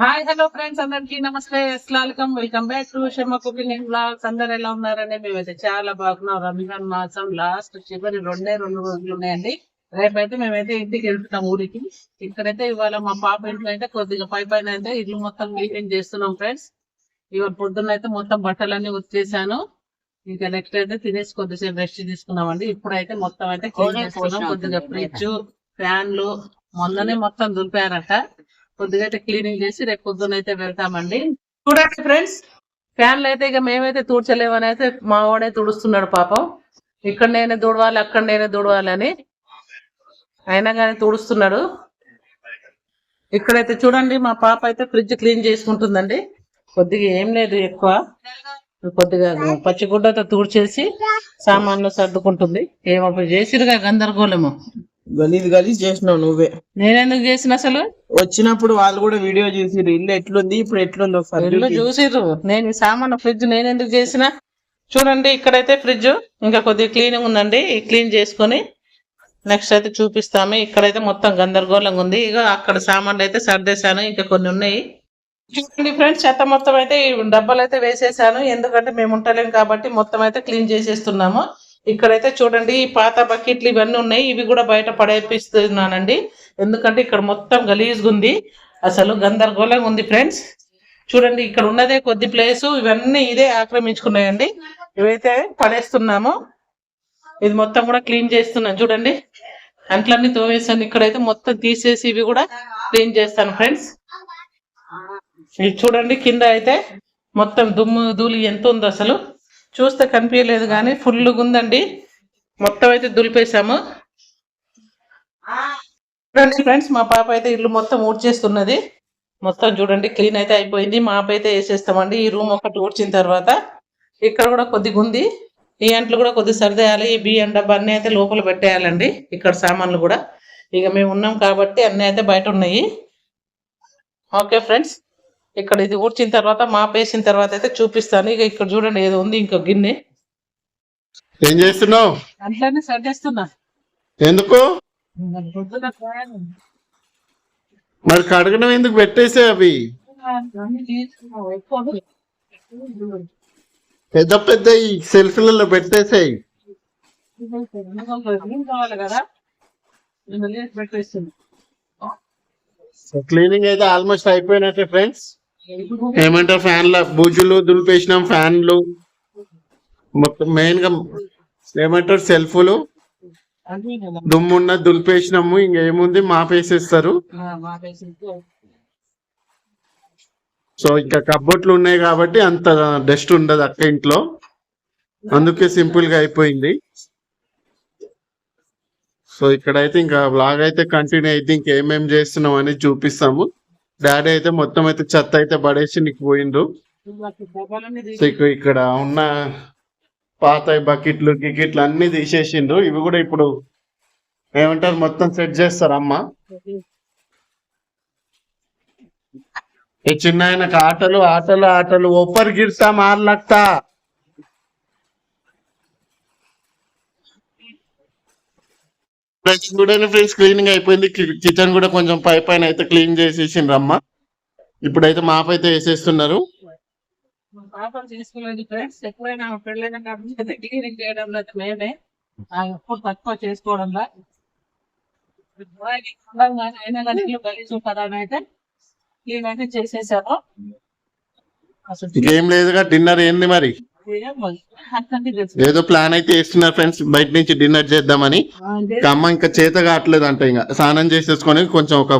Hi hello friends అందరికి నమస్తే. అస్సలాం welcome back to Sharma cooking and vlogs అందరు ఎలా ఉన్నారని మేమైతే చాలా బాగున్నాం. రంజాన్ మాసం లాస్ట్ చివరి రెండే రెండు రోజులు ఉన్నాయండి. రేపైతే మేమైతే ఇంటికి వెళ్తున్నాం ఊరికి. ఇక్కడైతే ఇవాళ మా పాప ఇంట్లో అయితే కొద్దిగా పై పైన అయితే ఇల్లు మొత్తం క్లీన్ చేస్తున్నాం ఫ్రెండ్స్. ఇవాళ పొద్దున్న అయితే మొత్తం బట్టలన్నీ ఉతికేసాను ఇంకా నెక్స్ట్ అయితే తినేసి కొద్దిసేపు రెస్ట్ తీసుకున్నామండి. ఇప్పుడైతే మొత్తం అయితే క్లీన్ కొద్దిగా ఫ్రిడ్జ్ ఫ్యాన్లు మొన్ననే మొత్తం దులిపారట. కొద్దిగా అయితే క్లీనింగ్ చేసి రేపు పొద్దున అయితే వెళ్తామండి. చూడండి ఫ్రెండ్స్ ఫ్యాన్లు అయితే ఇక మేమైతే తూడ్చలేమని అయితే మా వాడే తుడుస్తున్నాడు పాపం. ఇక్కడ నేనే తుడవాలి అక్కడ నేనే తుడవాలి అయినా కానీ తుడుస్తున్నాడు. ఇక్కడైతే చూడండి మా పాప అయితే ఫ్రిడ్జ్ క్లీన్ చేసుకుంటుందండి. కొద్దిగా ఏం లేదు ఎక్కువ. కొద్దిగా పచ్చిగుడ్డతో తూడ్చేసి సామాన్లు సర్దుకుంటుంది. ఏమో చేసిరుగా గందరగోళము. గలీజ్ గలీజ్ చేసినావు నువ్వే. నేనెందుకు చేసిన అసలు? వచ్చినప్పుడు వాళ్ళు కూడా వీడియో చూసిర్రు ఇల్లు ఎట్లుంది ఇప్పుడు ఎట్లుంది ఒకసారి ఇల్లు. చూసిర్రు. నేను సామాన్ ఫ్రిడ్జ్ నేను ఎందుకు చేసిన? చూడండి ఇక్కడైతే ఫ్రిడ్జ్ ఇంకా కొద్దిగా క్లీనింగ్ ఉందండి క్లీన్ చేసుకొని నెక్స్ట్ అయితే చూపిస్తాము. ఇక్కడైతే మొత్తం గందరగోళంగా ఉంది. ఇక అక్కడ సామాన్లు అయితే సర్దేశాను ఇంకా కొన్ని ఉన్నాయి. చూడండి ఫ్రెండ్స్ చెత్త మొత్తం అయితే డబ్బాలు అయితే వేసేసాను ఎందుకంటే మేము ఉంటలేం కాబట్టి మొత్తం అయితే క్లీన్ చేసేస్తున్నాము. ఇక్కడైతే చూడండి ఈ పాత బకెట్లు ఇవన్నీ ఉన్నాయి. ఇవి కూడా బయట పడేపిస్తున్నానండి. ఎందుకంటే ఇక్కడ మొత్తం గలీజ్గా ఉంది. అసలు గందరగోళంగా ఉంది ఫ్రెండ్స్. చూడండి ఇక్కడ ఉన్నదే కొద్ది ప్లేస్. ఇవన్నీ ఇదే ఆక్రమించుకున్నాయండి. ఇవైతే పడేస్తున్నాము. ఇది మొత్తం కూడా క్లీన్ చేస్తున్నాను. చూడండి అంట్లన్నీ తోవేసాను ఇక్కడైతే మొత్తం తీసేసి ఇవి కూడా క్లీన్ చేస్తాను ఫ్రెండ్స్. ఇది చూడండి కింద అయితే మొత్తం దుమ్ము ధూళి ఎంత ఉంది అసలు. చూస్తే కనిపించలేదు కానీ ఫుల్గా ఉందండి. మొత్తం అయితే దులిపేసాము చూడండి ఫ్రెండ్స్ మా పాప అయితే ఇల్లు మొత్తం ఊడ్చేస్తున్నది. మొత్తం చూడండి క్లీన్ అయితే అయిపోయింది. మాప్ అయితే వేసేస్తామండి. ఈ రూమ్ ఒకటి ఊడ్చిన తర్వాత ఇక్కడ కూడా కొద్దిగా ఉంది. ఈ అంట్లు కూడా కొద్దిగా సర్దేయాలి. ఈ బియ్యం డబ్బా అన్ని అయితే లోపల పెట్టేయాలండి. ఇక్కడ సామాన్లు కూడా. ఇక మేము ఉన్నాం కాబట్టి అన్ని అయితే బయట ఉన్నాయి. ఓకే ఫ్రెండ్స్ ఇక్కడ ఇది ఊడ్చిన తర్వాత మాప్ వేసిన తర్వాత అయితే చూపిస్తాను. ఇక ఇక్కడ చూడండి ఏదో ఉంది ఇంకో గిన్నె. ఏం చేస్తున్నావు? అట్లనే సర్దేస్తున్నా ఎందుకు. మరి కడగడం ఎందుకు పెట్టేసే అవి. పెద్ద పెద్ద ఈ సెల్ఫ్లలో పెట్టేసాయి. క్లీనింగ్ అయితే ఆల్మోస్ట్ అయిపోయినట్టే ఫ్రెండ్స్ ఏమంటారు ఫ్యాన్ల? బూజులు దులిపేసినాం ఫ్యాన్లు. మొత్తం మెయిన్గా ఏమంటారు? సెల్ఫ్లు. దుమ్మున్న దులిపేసినాము. ఇంకేముంది? మాపేసేస్తారు. సో ఇంకా కబ్బోట్లు ఉన్నాయి కాబట్టి అంత డస్ట్ ఉండదు అక్క ఇంట్లో. అందుకే సింపుల్గా అయిపోయింది. సో ఇక్కడైతే ఇంకా బ్లాగ్ అయితే కంటిన్యూ అయితే ఇంకేమేం చేస్తున్నాం అనేది చూపిస్తాము. డాడీ అయితే మొత్తం అయితే చెత్త అయితే పడేసి నీకు పోయిండ్రు నీకు ఇక్కడ ఉన్న పాత బకెట్లు గికెట్లు అన్ని తీసేసిండ్రు ఇవి కూడా ఇప్పుడు ఏమంటారు? మొత్తం సెట్ చేస్తారు అమ్మ ఈ చిన్న ఆయనకు ఆటలు ఆటలు ఆటలు. ఒప్పర్ గిర్తా మార్లక్తా. చూడండి ఫ్రెండ్స్ క్లీనింగ్ అయిపోయింది. కిచెన్ కూడా కొంచెం పై పైన అయితే క్లీన్ చేసేసిండ్రు అమ్మ. ఇప్పుడైతే మాప్ అయితే వేసేస్తున్నారు ఫ్రెండ్స్ ఎప్పుడైనా పెళ్ళైన క్లీనింగ్ చేయడంలో అయితే మేమే. ఆ ఎప్పుడు తక్కువ చేసుకోవడంలో అయినా కానీ గలీజ్ అయితే క్లీన్ అయితే ఇంకేం లేదుగా డిన్నర్ ఏంది మరి? ఏదో ప్లాన్ అయితే వేస్తున్నారు ఫ్రెండ్స్. బయట నుంచి డిన్నర్ చేద్దామని. అమ్మ ఇంకా చేత కావట్లేదు అంట ఇంకా. స్నానం చేసేసుకొని కొంచెం ఒక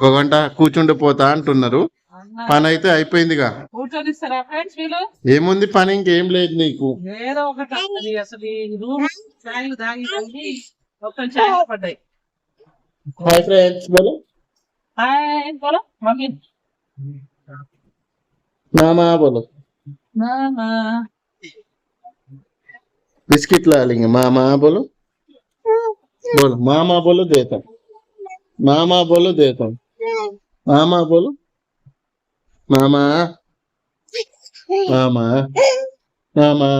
ఒక గంట కూర్చుండిపోతా అంటున్నారు. పని అయితే అయిపోయిందిగా. ఏముంది పని ఇంకేం లేదు నీకు. హాయ్ ఫ్రెండ్స్ బోలో. హాయ్ బోలో మమ్మీ. మామా బోలో. మామా. బిస్కెట్ లా लेंगे मामा बोलो बोलो मामा बोलो देता हूँ मामा बोलो देता हूँ मामा बोलो मामा मामा मामा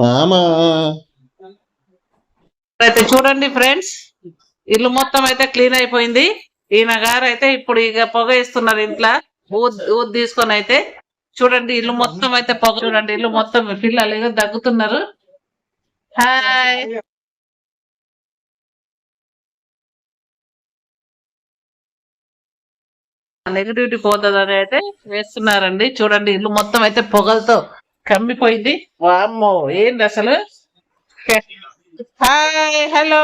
మామా అయితే చూడండి ఫ్రెండ్స్ ఇల్లు మొత్తం అయితే క్లీన్ అయిపోయింది ఈయన గారు అయితే ఇప్పుడు ఇక పొగ ఇస్తున్నారు ఇంట్లో ఊద్ ఊద్ తీసుకొని అయితే చూడండి ఇల్లు మొత్తం అయితే పొగ చూడండి ఇల్లు మొత్తం పిల్లలు ఏదో దగ్గుతున్నారు. హాయ్ నెగిటివిటీ పోతుందని అయితే వేస్తున్నారండి. చూడండి ఇల్లు మొత్తం అయితే పొగలతో కమ్మిపోయింది. వామ్మో ఏంటి అసలు? హాయ్ హలో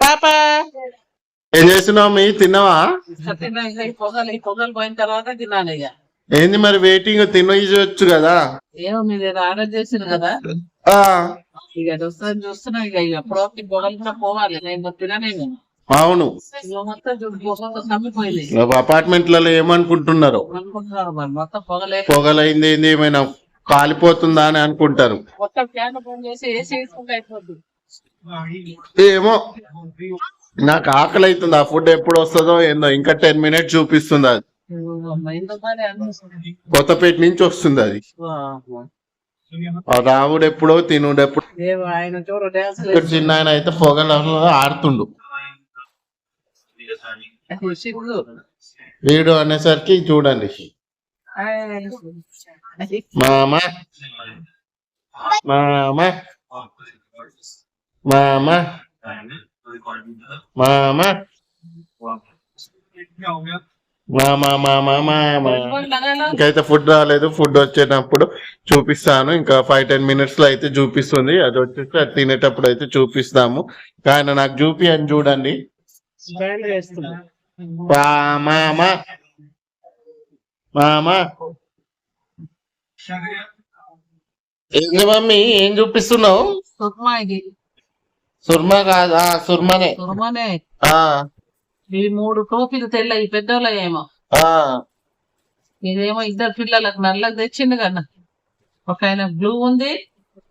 పాపా. ఏం చేస్తున్నావు మీ తిన్నావా? ఈ పొగలు ఈ పొగలు పోయిన తర్వాత తినాలి ఇక. ఏంది మరి వెయిటింగ్ తినవచ్చు కదా? ఏమో మీరు ఆర్డర్ చేసారు కదా? ఆ. ఇక అది వస్తుంది చూస్తున్నా ఇక కూడా పోవాలి. నేను తినలేను అవును. కమ్మిపోయింది అపార్ట్మెంట్లలో ఏమనుకుంటున్నారు? పొగలైంది ఏంది ఏమైనా కాలిపోతుందా అని అనుకుంటారు. ఏమో. నాకు ఆకలి అవుతుంది ఆ ఫుడ్ ఎప్పుడు వస్తుందో ఏందో. ఇంకా టెన్ మినిట్స్ చూపిస్తుంది అది. కొత్తపేట నుంచి వస్తుంది అది. ఆ రావుడు ఎప్పుడో తినుడు ఎప్పుడు ఇక్కడ చిన్న ఆయన అయితే పొగలలో ఆడుతుండు. వీడు అనేసరికి చూడండి. మామ. మామ. మామ. మామ. మామ మామ మామ ఇంకైతే ఫుడ్ రాలేదు. ఫుడ్ వచ్చేటప్పుడు చూపిస్తాను. ఇంకా ఫైవ్ టెన్ మినిట్స్లో అయితే చూపిస్తుంది. అది వచ్చేసి అది తినేటప్పుడు అయితే చూపిస్తాము. కానీ నాకు చూపి అని చూడండి మామ మామ ఏంది మమ్మీ? ఏం చూపిస్తున్నావు? సుర్మా కాదా? సుర్మనే. సుర్మానే. ఈ మూడు టోపీలు తెల్లయి పెద్దోళ్ళ ఏమో ఆ. ఇదేమో ఇద్దరు పిల్లలకు నల్లకి తెచ్చిండు కన్నా. ఒక ఆయన బ్లూ ఉంది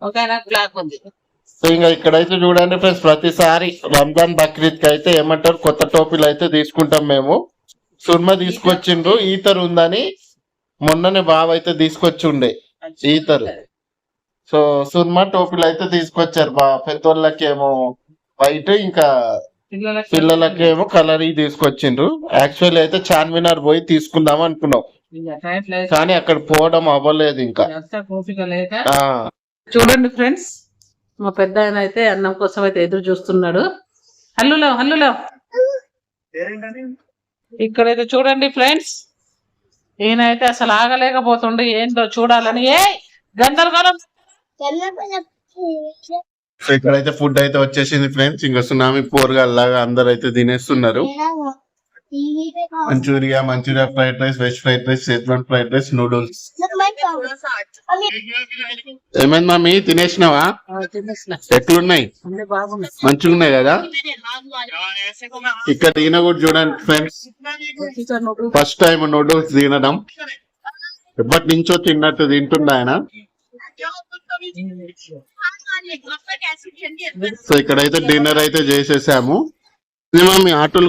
ఒక ఆయన బ్లాక్ ఉంది. సో ఇంకా ఇక్కడైతే చూడండి ఫ్రెండ్స్ ప్రతిసారి రంజాన్ బక్రీద్కి అయితే ఏమంటారు కొత్త టోపీలు అయితే తీసుకుంటాం మేము. సుర్మ తీసుకొచ్చిండ్రు ఈతరు ఉందని మొన్ననే బావ అయితే తీసుకొచ్చి ఉండే ఈతరు. సో సుర్మ టోపీలు అయితే తీసుకొచ్చారు బా పెద్దోళ్ళకి ఏమో వైట్ ఇంకా పిల్లలకి పిల్లలకి ఏమో కలర్ తీసుకొచ్చిండ్రు. యాక్చువల్లీ అయితే చార్మినార్ పోయి తీసుకుందాం అనుకున్నాం. కానీ అక్కడ పోవడం అవ్వలేదు ఇంకా. చూడండి ఫ్రెండ్స్ మా పెద్ద ఆయన అయితే అన్నం కోసం అయితే ఎదురు చూస్తున్నాడు. హల్లులో హల్లులో. ఇక్కడైతే చూడండి ఫ్రెండ్స్ ఈయన అయితే అసలు ఆగలేకపోతుండే. ఏంటో చూడాలని. ఏ గందరగోళం. సో ఇక్కడైతే ఫుడ్ అయితే వచ్చేసింది ఫ్రెండ్స్ ఇంకా సునామీ పోర్గాల్లాగా అందరు అయితే తినేస్తున్నారు. Manchuria Manchuria fried rice veg fried rice schezwan fried rice noodles. ఏమైంది మమ్మీ తినేసినావా? ఎట్లున్నాయి? మంచిగా ఉన్నాయి కదా? ఇక్కడ తిన కూడా చూడండి ఫ్రెండ్స్ ఫస్ట్ టైం నూడిల్స్ తినడం. ఎప్పటి నుంచో తిన్నట్టు తింటుండ ఆయన. సో ఇక్కడైతే డిన్నర్ అయితే చేసేసాము. ఇది మమ్మీ ఆటోలు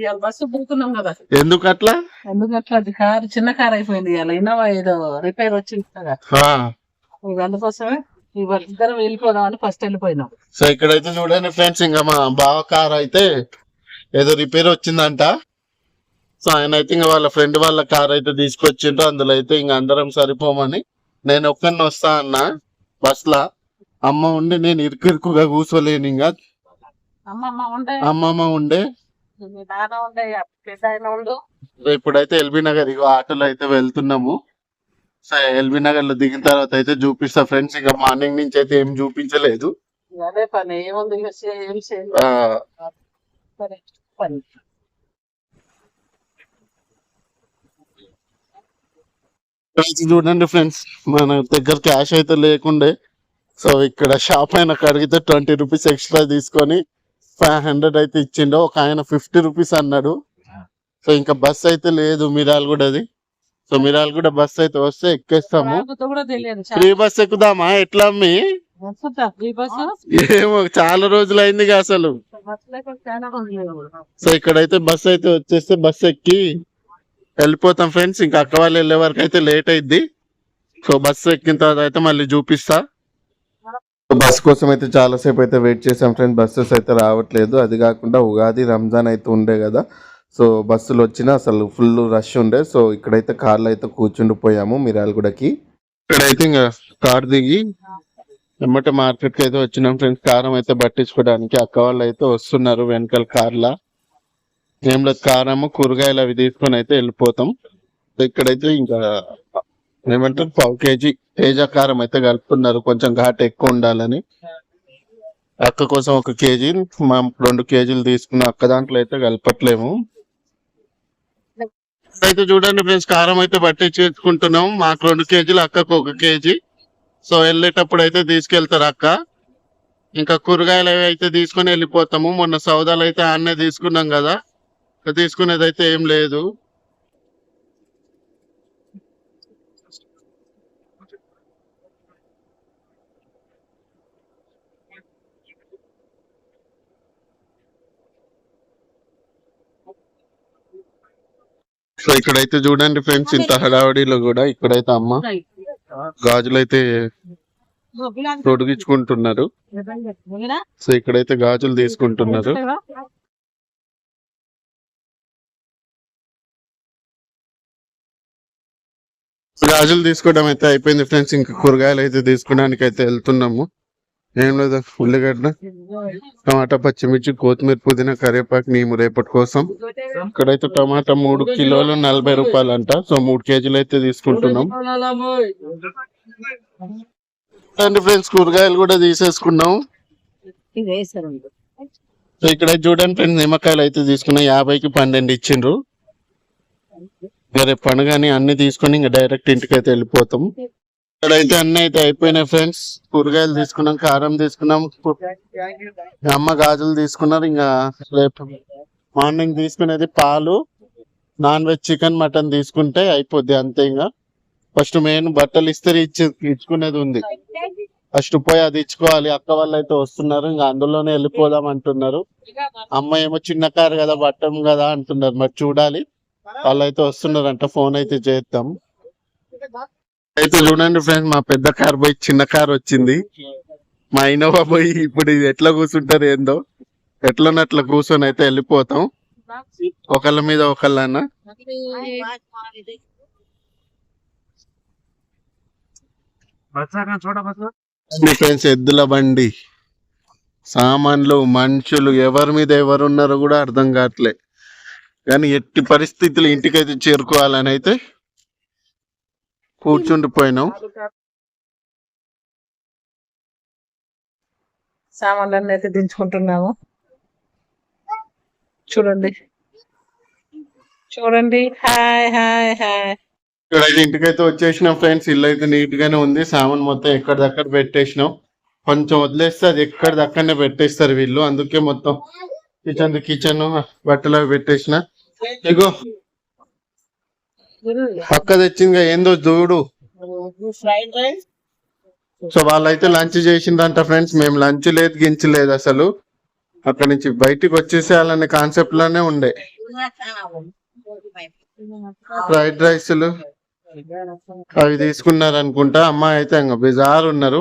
ఇవాళ బస్సు పోతున్నాం కదా. ఎందుకు అట్లా ఎందుకంటే అది కారు చిన్న కార్ అయిపోయింది ఇవాళ. ఇన్నోవా ఏదో రిపేర్ వచ్చింది కదా. అందుకోసమే ఇవాళ ఇద్దరం వెళ్ళిపోదాం అని ఫస్ట్ వెళ్ళిపోయినాం. సో ఇక్కడైతే చూడండి ఫ్రెండ్స్ ఇంకా మా బావ కార్ అయితే ఏదో రిపేర్ వచ్చిందంట. సో ఆయన అయితే ఇంకా వాళ్ళ ఫ్రెండ్ వాళ్ళ కార్ అయితే తీసుకొచ్చిండ్రు. అందులో అయితే ఇంకా అందరం సరిపోమని. నేను ఒక్కరిని వస్తా అన్న. బస్ లా అమ్మ ఉండి నేను ఇరుకిరుకుగా కూర్చోలేను ఇంకా. అమ్మమ్మ ఉండే. ఇప్పుడైతే ఎల్బీ నగర్ ఇగో ఆటోలో అయితే వెళ్తున్నాము. సో ఎల్బీ నగర్లో దిగిన తర్వాత అయితే చూపిస్తా ఫ్రెండ్స్. ఇంకా మార్నింగ్ నుంచి అయితే ఏం చూపించలేదు. ఇక అదే పని. ఏముంది ఇక చే- ఏం చేయాలి ఆ, సరే, పని ఫ్రెండ్స్ చూడండి ఫ్రెండ్స్ మన దగ్గర క్యాష్ అయితే లేకుండే. సో ఇక్కడ షాప్ అయినా అడిగితే ట్వంటీ రూపీస్ ఎక్స్ట్రా తీసుకొని ఫైవ్ హండ్రెడ్ అయితే ఇచ్చిండు. ఒక ఆయన ఫిఫ్టీ రూపీస్ అన్నాడు. సో ఇంకా బస్ అయితే లేదు మిరాల్ కూడా అది. సో మిరాల్ కూడా బస్ అయితే వస్తే ఎక్కేస్తాము. నాకు కూడా తెలియదు ఫ్రీ బస్ ఎక్కుదామా? ఎట్లా అమ్మి? ఏమో చాలా రోజులు అయింది అసలు సో ఇక్కడైతే బస్ అయితే వచ్చేస్తే బస్ ఎక్కి వెళ్ళిపోతాం ఫ్రెండ్స్. ఇంకా అక్క వాళ్ళు వెళ్ళే వరకు అయితే లేట్ అయిద్ది. సో బస్సు ఎక్కిన తర్వాత అయితే మళ్ళీ చూపిస్తా. బస్ కోసం అయితే చాలాసేపు అయితే వెయిట్ చేసాం ఫ్రెండ్స్. బస్సెస్ అయితే రావట్లేదు. అది కాకుండా ఉగాది రంజాన్ అయితే ఉండే కదా. సో బస్సులు వచ్చినా అసలు ఫుల్ రష్ ఉండే. సో ఇక్కడైతే కార్లో అయితే కూర్చుండిపోయాము మిరాలగూడకి. ఇక్కడైతే ఇంకా కార్ దిగి ఎమ్మట మార్కెట్కి అయితే వచ్చినాం ఫ్రెండ్స్. కారం అయితే పట్టించుకోవడానికి అక్క వాళ్ళు అయితే వస్తున్నారు వెనకాల కార్లా. ఏం లేదు కారము కూరగాయలు అవి తీసుకొని అయితే వెళ్ళిపోతాం. ఇక్కడైతే ఇంకా ఏమంటారు పావు కేజీ తేజ కారం అయితే కలుపుతున్నారు. కొంచెం ఘాట్ ఎక్కువ ఉండాలని. అక్క కోసం ఒక కేజీ మా రెండు కేజీలు తీసుకున్న అక్క దాంట్లో అయితే కలపట్లేము. అయితే చూడండి ఫ్రెండ్స్ కారం అయితే పట్టించుకుంటున్నాం మాకు రెండు కేజీలు అక్కకు ఒక కేజీ. సో వెళ్ళేటప్పుడు అయితే తీసుకెళ్తారు అక్క. ఇంకా కూరగాయలు అవి అయితే తీసుకొని వెళ్ళిపోతాము. మొన్న సౌదాలు అయితే ఆన్నే తీసుకున్నాం కదా. తీసుకునేది అయితే ఏం లేదు. సో ఇక్కడైతే చూడండి ఫ్రెండ్స్ ఇంత హడావడిలో కూడా ఇక్కడైతే అమ్మ గాజులు అయితే తొడిగించుకుంటున్నారు. సో ఇక్కడైతే గాజులు తీసుకుంటున్నారు. గాజులు తీసుకోవడం అయితే అయిపోయింది ఫ్రెండ్స్. ఇంకా కూరగాయలు అయితే తీసుకోవడానికి అయితే వెళ్తున్నాము. ఏం లేదు? ఉల్లిగడ్డ టమాటా పచ్చిమిర్చి కొత్తిమీర పుదీనా కరివేపాకు నీము రేపటి కోసం. ఇక్కడైతే టమాటా మూడు కిలోలు నలభై రూపాయలు అంట సో మూడు కేజీలు అయితే తీసుకుంటున్నాం. అండ్ ఫ్రెండ్స్ కూరగాయలు కూడా తీసేసుకున్నాం. సో ఇక్కడ చూడండి ఫ్రెండ్స్ నిమ్మకాయలు అయితే తీసుకున్నాం. యాభైకి పన్నెండు ఇచ్చిండ్రు. ఇంకా రేపు పండుగని అన్ని తీసుకొని ఇంకా డైరెక్ట్ ఇంటికి అయితే వెళ్ళిపోతాం. ఇక్కడైతే అన్ని అయితే అయిపోయినాయి ఫ్రెండ్స్. కూరగాయలు తీసుకున్నాం కారం తీసుకున్నాం అమ్మ గాజులు తీసుకున్నారు. ఇంకా రేపు మార్నింగ్ తీసుకునేది పాలు. నాన్ వెజ్ చికెన్ మటన్ తీసుకుంటే అయిపోద్ది అంతే ఇంకా. ఫస్ట్ మెయిన్ బట్టలు ఇస్తే ఇచ్చి ఇచ్చుకునేది ఉంది. ఫస్ట్ పోయి అది ఇచ్చుకోవాలి. అక్క వాళ్ళు అయితే వస్తున్నారు. ఇంకా అందులోనే వెళ్ళిపోదాం అంటున్నారు. అమ్మ ఏమో చిన్న కారు కదా బట్టం కదా అంటున్నారు. మరి చూడాలి. వాళ్ళు అయితే వస్తున్నారంట ఫోన్ అయితే చేద్దాం. అయితే చూడండి ఫ్రెండ్స్ మా పెద్ద కార్ పోయి చిన్న కార్ వచ్చింది. మా ఇన్నోవా పోయి ఇప్పుడు ఇది ఎట్లా కూర్చుంటారు ఏందో ఎట్లనట్లా కూర్చొని అయితే వెళ్ళిపోతాం. ఒకళ్ళ మీద ఒకళ్ళన్న. ఫ్రెండ్స్ ఎద్దుల బండి. సామాన్లు మనుషులు ఎవరి మీద ఎవరు ఉన్నారో కూడా అర్థం కావట్లే. కానీ ఎట్టి పరిస్థితులు ఇంటికైతే చేరుకోవాలని అయితే కూర్చుండిపోయినాం సామాన్లన్నీ అయితే దించుకుంటున్నాము. చూడండి. చూడండి. Hi hi hi. ఇక్కడైతే ఇంటికైతే వచ్చేసినాం ఫ్రెండ్స్. ఇల్లు అయితే నీట్ గానే ఉంది. సామాన్ మొత్తం ఎక్కడ దక్కడ పెట్టేసినాం. కొంచెం వదిలేస్తే అది ఎక్కడ దక్కడనే పెట్టేస్తారు వీళ్ళు. అందుకే మొత్తం కిచెన్ కిచెన్ బట్టలు పెట్టేసిన. ఇగో. పక్క తెచ్చింది ఏందో చూడు. Fried rice. సో వాళ్ళైతే లంచ్ చేసిందంట ఫ్రెండ్స్. మేము లంచ్ లేదు గించ్ లేదు అసలు. అక్కడ నుంచి బయటికి వచ్చేసేయాలనే కాన్సెప్ట్లోనే ఉండే. ఫ్రైడ్ రైస్లు అవి తీసుకున్నారు అనుకుంటా అమ్మాయి అయితే ఇంకా బిజార్ ఉన్నారు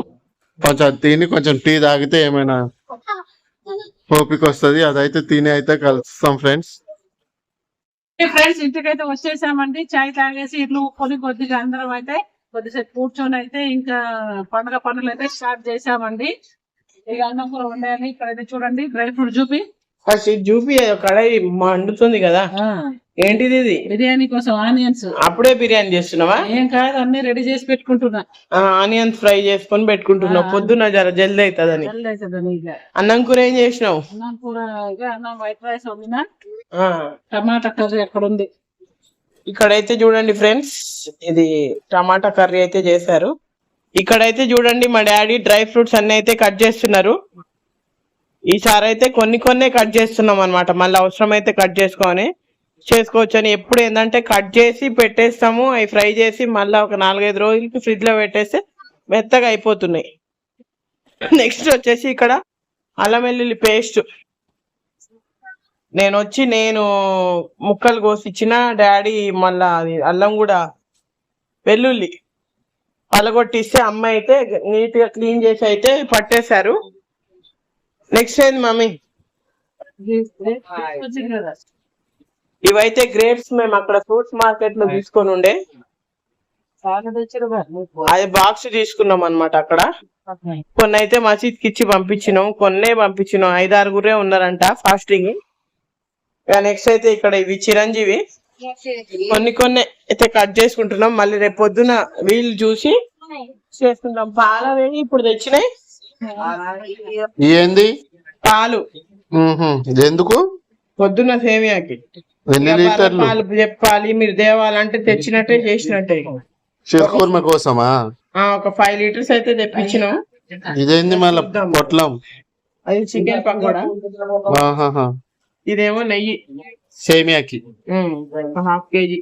కొంచెం తిని కొంచెం టీ తాగితే ఏమైనా ఓపిక వస్తుంది అదైతే తిని అయితే కలుస్తాం ఫ్రెండ్స్. ఫ్రెండ్స్ ఇంటికైతే వచ్చేసామండి. చాయ్ తాగేసి ఇట్లు కొని కొద్దిగా అందరం అయితే కొద్దిసేపు కూర్చొని అయితే ఇంకా పండుగ పనులు అయితే స్టార్ట్ చేసామండి ఇక అన్నం కూర వండాలి. ఇక్కడైతే చూడండి డ్రై ఫ్రూట్ చూపి ఫస్ట్ ఇది చూపి కడాయి మండుతుంది కదా. ఏంటిది ఇది? బిర్యానీ కోసం ఆనియన్స్. అప్పుడే బిర్యానీ చేస్తున్నావా? ఏం కాదు అన్ని రెడీ చేసి పెట్టుకుంటున్నా. ఆనియన్స్ ఫ్రై చేసుకొని పెట్టుకుంటున్నావు. పొద్దున్న జర జల్దీ అవుతుందని అన్నం కూర ఏం చేసినావు? అన్నం కూర అన్నం వైట్ రైస్ వండినా. టమాటా కర్రీ ఎక్కడ ఉంది ఇక్కడైతే చూడండి ఫ్రెండ్స్ ఇది టమాటా కర్రీ అయితే చేశారు. ఇక్కడైతే చూడండి మా డాడీ డ్రై ఫ్రూట్స్ అన్ని అయితే కట్ చేస్తున్నారు. ఈసారి అయితే కొన్ని కొన్నే కట్ చేస్తున్నాం అనమాట మళ్ళీ అవసరం అయితే కట్ చేసుకొని. చేసుకోవచ్చు అని ఎప్పుడు ఏంటంటే కట్ చేసి పెట్టేస్తాము అవి ఫ్రై చేసి మళ్ళీ ఒక నాలుగైదు రోజులకి ఫ్రిడ్జ్లో పెట్టేస్తే మెత్తగా అయిపోతున్నాయి. నెక్స్ట్ వచ్చేసి ఇక్కడ అల్లం వెల్లుల్లి పేస్ట్ నేను వచ్చి నేను ముక్కలు కోసి ఇచ్చిన డాడీ మళ్ళా అది అల్లం కూడా వెల్లుల్లి పలగొట్టిస్తే అమ్మ అయితే నీట్గా క్లీన్ చేసి అయితే పట్టేశారు. నెక్స్ట్ ఏంది మమ్మీ? ఇవైతే గ్రేప్స్ మేము అక్కడ ఫ్రూట్స్ మార్కెట్లో తీసుకొని ఉండే. అది బాక్స్ తీసుకున్నాం అన్నమాట అక్కడ. కొన్ని అయితే మసీద్కి ఇచ్చి పంపించినాం. కొన్నే పంపించినాం. ఐదు ఆరుగురే ఉన్నారంట ఫాస్టింగ్ ఇక నెక్స్ట్ అయితే ఇక్కడ ఇవి చిరంజీవి. కొన్ని కొన్ని అయితే కట్ చేసుకుంటున్నాం. మళ్ళీ రేపు పొద్దున వీళ్ళు చూసి చేసుకుంటాం పాలు ఇప్పుడు తెచ్చినాయి? ఏంది? పాలు. ఎందుకు పొద్దున్న సేమియాకి. ఎన్ని ఇక లీటర్లు? పాలు చెప్పాలి మీరు తేవాలంటే తెచ్చినట్టే చేసినట్టే. షిర్కూర్మ కోసమా? ఆ, ఒక ఫైవ్ లీటర్స్ అయితే తెప్పించినాం. ఇదేంది మళ్ళా పొట్లం? అది చికెన్ పకోడా ఆహాహా. ఇదేమో నెయ్యి. సేమియాకి. Half KG.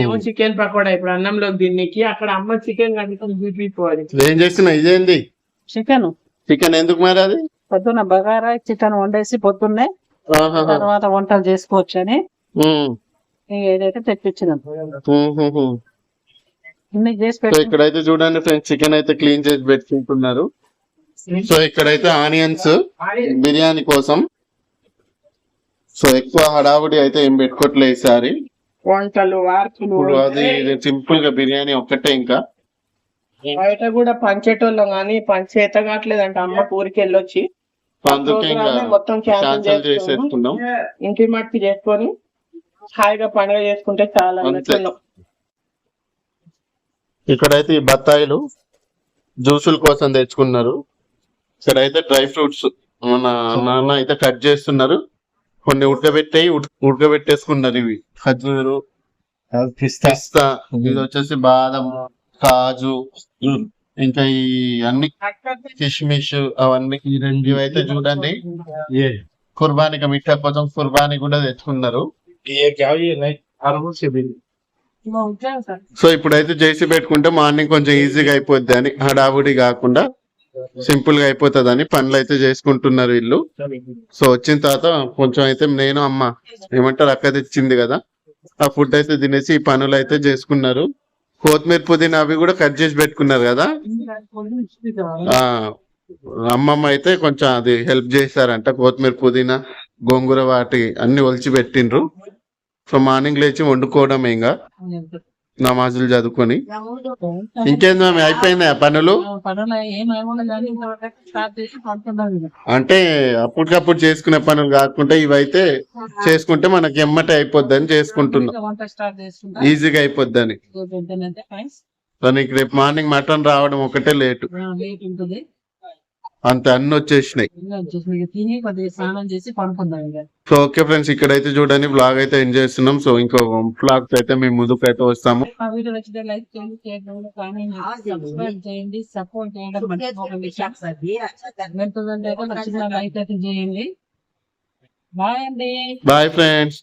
ఏమో చికెన్ పకోడా ఇప్పుడు అన్నంలో దీనికి అక్కడ అమ్మ చికెన్ కనుక చూపించుకోవాలి ఏం చేస్తున్నా ఇదేంది? చికెన్. చికెన్ ఎందుకు మరి అది? పొద్దున్న బగారా చికెన్ వండేసి పొద్దున్నే. తర్వాత వంటలు చేసుకోవచ్చు అని. ఏదైతే తెప్పించినాం ఇక్కడైతే చూడండి ఫ్రెండ్స్ చికెన్ అయితే క్లీన్ చేసి పెట్టుకుంటున్నారు. సో ఇక్కడైతే ఆనియన్స్ బిర్యానీ కోసం. సో ఎక్కువ హడావుడి అయితే ఏం పెట్టుకోవట్లే ఈసారి వంటలు వార్పులు. అది సింపుల్గా బిర్యానీ ఒక్కటే ఇంకా. బయట కూడా పంచేటోళ్ళం కానీ పంచేత కావట్లేదంట అమ్మ ఊరికి వెళ్ళొచ్చి మొత్తం క్యాన్సిల్ క్యాన్సిల్ చేసేసుకున్నాం. ఇంటి మట్టికి చేసుకొని హాయిగా పండుగ చేసుకుంటే చాలా ఇక్కడైతే ఈ బత్తాయిలు జ్యూసుల కోసం తెచ్చుకున్నారు. ఇక్కడైతే డ్రై ఫ్రూట్స్ మన నాన్న అయితే కట్ చేస్తున్నారు. కొన్ని ఉడకబెట్టాయి ఉడక- ఉడకబెట్టేసుకున్నారు ఇవి. ఖజూరు పిస్తా. ఇది వచ్చేసి బాదం కాజు ఇంకా ఈ అన్ని కిష్మిష్ అవన్నీ ఈ రెండు అయితే చూడండి. కుర్బానికి మిఠా కోసం కుర్బానీ కూడా తెచ్చుకున్నారు. సో ఇప్పుడైతే చేసి పెట్టుకుంటే మార్నింగ్ కొంచెం ఈజీగా అయిపోద్ది అని హడావుడి కాకుండా సింపుల్గా అయిపోతుంది అని పనులు అయితే చేసుకుంటున్నారు వీళ్ళు. సో వచ్చిన తర్వాత కొంచెం అయితే నేను అమ్మ ఏమంటారు అక్క తెచ్చింది కదా. ఆ ఫుడ్ అయితే తినేసి ఈ పనులు అయితే చేసుకున్నారు. కొత్తిమీర పుదీనా అవి కూడా కట్ చేసి పెట్టుకున్నారు కదా? ఆ అమ్మమ్మ అయితే కొంచెం అది హెల్ప్ చేశారంట. కొత్తిమీర పుదీనా గోంగూర వాటి అన్ని ఒలిచి పెట్టిండ్రు. సో మార్నింగ్ లేచి వండుకోవడం ఇంకా నమాజులు చదువుకొని. ఇంకేంది అయిపోయిందా పనులు. అంటే అప్పటికప్పుడు చేసుకునే పనులు కాకుండా ఇవైతే చేసుకుంటే మనకి ఎమ్మటే అయిపోద్ది అని చేసుకుంటున్నాం ఈజీగా అయిపోద్ది అని ఏంటంటే ఫ్రెండ్స్ సో నీకు రేపు మార్నింగ్ మటన్ రావడం ఒకటే లేటు. లేట్ ఉంటుంది. అంత అన్ని వచ్చేసినాయి. సో ఓకే ఫ్రెండ్స్ ఇక్కడైతే చూడండి బ్లాగ్ అయితే ఎంజాయ్ చేస్తున్నాం. సో ఇంకో బ్లాగ్ అయితే మేము ముందుకు అయితే వస్తాము బాయ్ ఫ్రెండ్స్